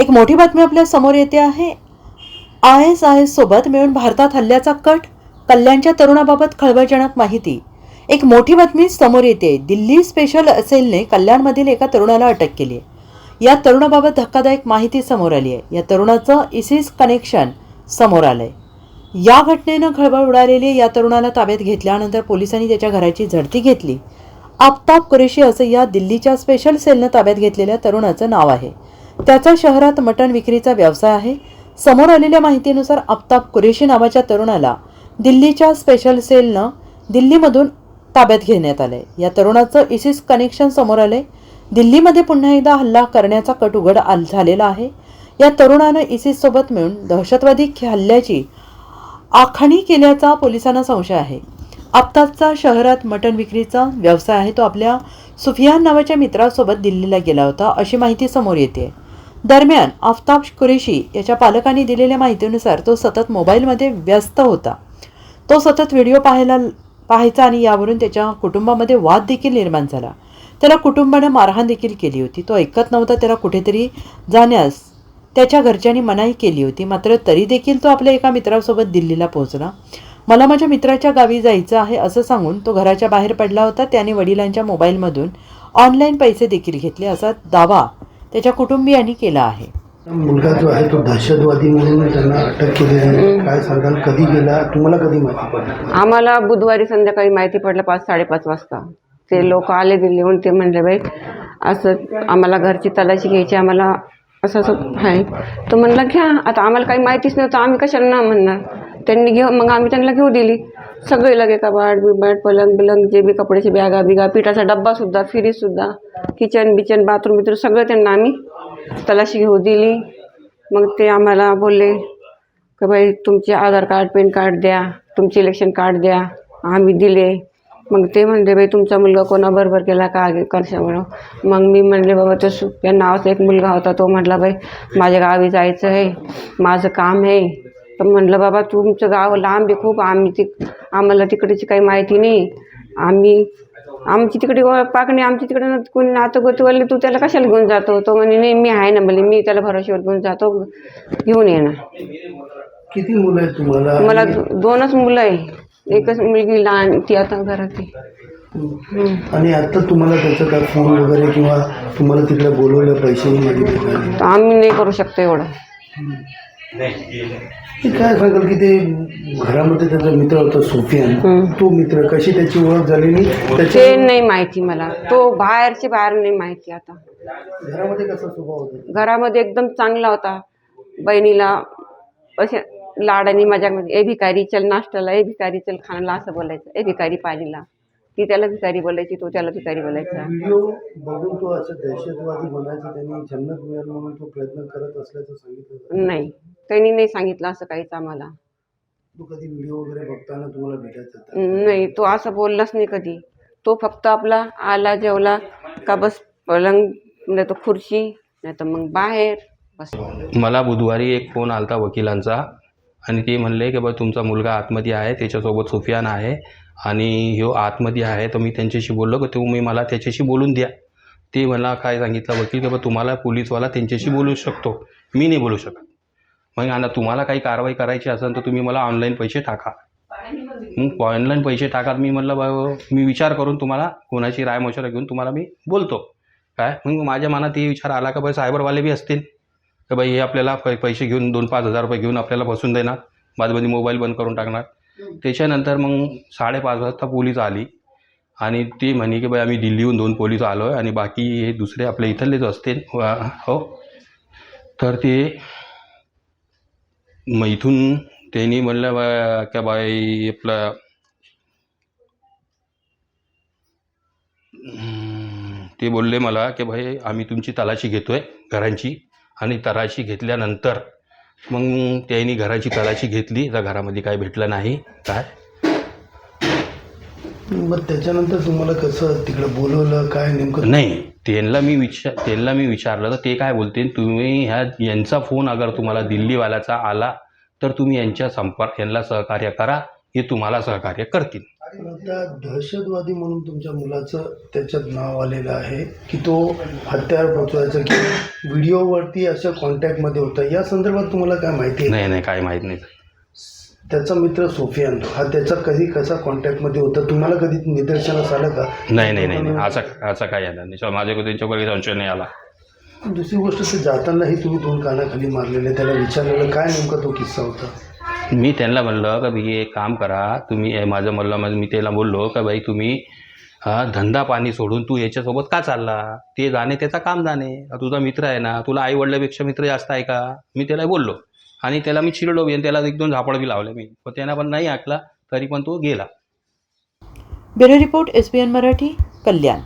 एक मोठी बातमी आपल्यासमोर येते आहे. आय एस आय एस सोबत मिळून भारतात हल्ल्याचा कट कल्याणच्या तरुणाबाबत खळबळजनक माहिती. एक मोठी बातमी समोर येते. दिल्ली स्पेशल सेलने कल्याणमधील एका तरुणाला अटक केली आहे. या तरुणाबाबत धक्कादायक माहिती समोर आली आहे. या तरुणाचं इसिस कनेक्शन समोर आलंय. या घटनेनं खळबळ उडालेली या तरुणाला ताब्यात घेतल्यानंतर पोलिसांनी त्याच्या घराची झडती घेतली. आफताब कुरेशी असं या दिल्लीच्या स्पेशल सेलनं ताब्यात घेतलेल्या तरुणाचं नाव आहे. त्याचा शहरात मटण विक्रीचा व्यवसाय आहे. समोर आलेल्या माहितीनुसार आफताब कुरेशी नावाच्या तरुणाला दिल्लीच्या स्पेशल सेलनं दिल्लीमधून ताब्यात घेण्यात आले. या तरुणाचं इसिस कनेक्शन समोर आले. दिल्लीमध्ये पुन्हा एकदा हल्ला करण्याचा कट उघड झालेला आहे. या तरुणानं इसिस सोबत मिळून दहशतवादी हल्ल्याची आखणी केल्याचा पोलिसांना संशय आहे. आफताबचा शहरात मटण विक्रीचा व्यवसाय आहे. तो आपल्या सुफियान नावाच्या मित्रासोबत दिल्लीला गेला होता अशी माहिती समोर येते. दरम्यान आफताब कुरेशी याच्या पालकांनी दिलेल्या माहितीनुसार तो सतत मोबाईलमध्ये व्यस्त होता. तो सतत व्हिडिओ पाहायला पाहायचा आणि यावरून त्याच्या कुटुंबामध्ये वाद देखील निर्माण झाला. त्याला कुटुंबानं मारहाण देखील केली होती. तो ऐकत नव्हता त्याला कुठेतरी जाण्यास. त्याच्या घरच्यांनी मनाई केली होती. मात्र तरी देखील तो आपल्या एका मित्रासोबत दिल्लीला पोहोचला. मला माझ्या मित्राच्या गावी जायचं आहे असं सांगून तो घराच्या बाहेर पडला होता. त्याने वडिलांच्या मोबाईलमधून ऑनलाईन पैसे देखील घेतले. असा दावा त्याच्या कुटुंबियांनी केला आहे. मुलगा जो आहे तो दहशतवादी म्हणून त्यांना अटक केली आहे. काय सांगाल? कधी गेला? तुम्हाला कधी माहिती पडली? आम्हाला बुधवारी संध्याकाळी माहिती पडलं पाच साडेपाच वाजता. ते लोक आले दिल्लीहून ते म्हणले बाई असं आम्हाला घरची तलाशी घ्यायची आम्हाला असं असं आहे. तर म्हणलं घ्या आता आम्हाला काही माहितीच नव्हतं आम्ही कशाला ना म्हणणार? त्यांनी घेऊ मग आम्ही त्यांना घेऊ दिली. सगळे लगे कबाड बिबाट पलंग बिलंग जे बी कपड्याचे बॅगा बिगा पिठाचा डब्बासुद्धा फ्रीजसुद्धा किचन बिचन बाथरूम बिथरूम सगळं त्यांना आम्ही तलाशी घेऊ दिली. मग ते आम्हाला बोलले की बाई तुमचे आधार कार्ड पॅन कार्ड द्या तुमचे इलेक्शन कार्ड द्या आम्ही दिले. मग ते म्हणले बाई तुमचा मुलगा कोणाबरोबर केला का कशामुळं? मग मी म्हणले बाबा तो सुप्या नावाचा एक मुलगा होता तो म्हटला बाई माझ्या गावी जायचं आहे माझं काम आहे तर म्हटलं बाबा तुमचं गाव लांब आहे खूप. आम्ही ती आम्हाला तिकडची काही माहिती नाही. आम्ही आमची तिकडे पाकणे आमची तिकडे न- कोणी नातं गोतवाले तू त्याला कशाला घेऊन जातो? तो म्हणे नाही मी आहे ना म्हणजे मी त्याला भरोश्यावर घेऊन जातो. घेऊन ये ना. किती मुलं आहेत तुम्हाला? मला दो- दोनच मुलं आहे. एकच मुलगी लहान ती आता घरात आहे. हम्म. आणि आता तुम्हाला त्याचं काय फोन वगैरे किंवा तुम्हाला तिकडे बोलवलं पैसेही मागितले काय तर आम्ही नाही करू शकतो एवढं. ते काय सांगाल की ते घरामध्ये त्याचा मित्र होता सोफियान. तो मित्र कशी त्याची ओळख झालेली त्याच्या ते नाही माहिती मला. तो बाहेरचे बाहेर नाही माहिती आता. घरामध्ये कसा स्वभाव होता? घरामध्ये एकदम चांगला होता. बहिणीला असे लाडानी माझ्यामध्ये ए भिकारी चल नाश्त्याला ए भिकारी चल खाण्याला असं बोलायचं. ए भिकारी पाणीला. ती त्याला भिकारी बोलायची तो त्याला भिकारी बोलायचा. व्हिडिओ बघून तो असं दहशतवादी बनायचा त्यांनी जन्नत मिळेल म्हणून तो प्रयत्न करत असल्याचं सांगितलं. नाही. त्यांनी नाही सांगितलं असं काहीच आम्हाला. तो कधी व्हिडिओ वगैरे बघताना तुम्हाला भेटायचा होता? नाही तो असं बोललाच नाही कधी. तो फक्त आपला आला जेवला का बस पलंग नाही तर खुर्ची नाही तर मग बाहेर बस. मला बुधवारी एक फोन आलता वकिलांचा आणि ते म्हणले की बा तुमचा मुलगा आतमध्ये आहे त्याच्यासोबत सुफियान आहे आणि ह्यो आतमध्ये आहे तर मी त्यांच्याशी बोललो की तुम्ही मला त्याच्याशी बोलून द्या. ते मला काय सांगितलं वकील की बा तुम्हाला पोलीसवाला त्यांच्याशी बोलू शकतो. मी नाही बोलू शकत. मग आता तुम्हाला काही कारवाई करायची असेल तर तुम्ही मला ऑनलाईन पैसे टाका. मग ऑनलाईन पैसे टाका मी म्हटलं बा मी विचार करून तुम्हाला कोणाची राय मशवरा घेऊन तुम्हाला मी बोलतो. काय? मग माझ्या मनात हे विचार आला का बाई सायबरवाले बी असतील. तर बाई हे आपल्याला पै पैसे घेऊन दोन पाच हजार रुपये घेऊन आपल्याला बसून देणार बाजूमध्ये मोबाईल बंद करून टाकणार. त्याच्यानंतर मग साडेपाच वाजता पोलीस आली आणि ते म्हणे की बाई आम्ही दिल्लीहून दोन पोलीस आलो आहे आणि बाकी हे दुसरे आपल्या इथलेच असतील. हो. तर ते मग इथून त्यांनी म्हणलं बा का बाई आपलं ते बोलले मला की भाई आम्ही तुमची तलाशी घेतोय घरांची. आणि तलाशी घेतल्यानंतर मग त्यांनी घराची तलाशी घेतली. तर घरामध्ये काय भेटलं नाही काय? मग त्याच्यानंतर तुम्हाला कसं तिकडे बोलवलं काय नेमकं? नाही. त्यांना मी विचार त्यांना मी विचारलं तर ते काय बोलते तुम्ही ह्या यांचा फोन अगर तुम्हाला दिल्लीवाल्याचा आला तर तुम्ही यांच्या संपर्क यांना सहकार्य करा हे तुम्हाला सहकार्य करतील. आता दहशतवादी म्हणून तुमच्या मुलाचं त्याच्यात नाव आलेलं आहे की तो हत्यार पोचवायचा की व्हिडिओवरती अशा कॉन्टॅक्टमध्ये होता. या संदर्भात तुम्हाला काय माहिती नाही नाही काही माहीत नाही. त्याचा मित्र सोफियान हा त्याचा कधी कसा कॉन्टॅक्टमध्ये होता? तुम्हाला कधी निदर्शनास आलं का? नाही नाही नाही नाही. असं असं काही आलं नाही. माझ्या त्यांच्यावर काही संशय नाही आला. दुसरी गोष्ट ते जातानाही तुम्ही दोन कानाखाली मारलेले त्याला विचारलेलं काय नेमका तो किस्सा होता? मी त्यांना म्हणलं का भाई एक काम करा. तुम्ही हे माझं म्हणलं माझं मी त्याला बोललो का भाई तुम्ही हा धंदा पाणी सोडून तू याच्यासोबत का चालला? ते जाणे त्याचं काम जाणे. तुझा मित्र आहे ना तुला आई वडिलापेक्षा मित्र जास्त आहे का? मी त्याला बोललो. आणि त्याला मी चिरडलो बी आणि त्याला एक दोन झापड बी लावले मी. पण त्यांना पण नाही ऐकला तरी पण तो गेला. Bureau report S B N Marathi Kalyan.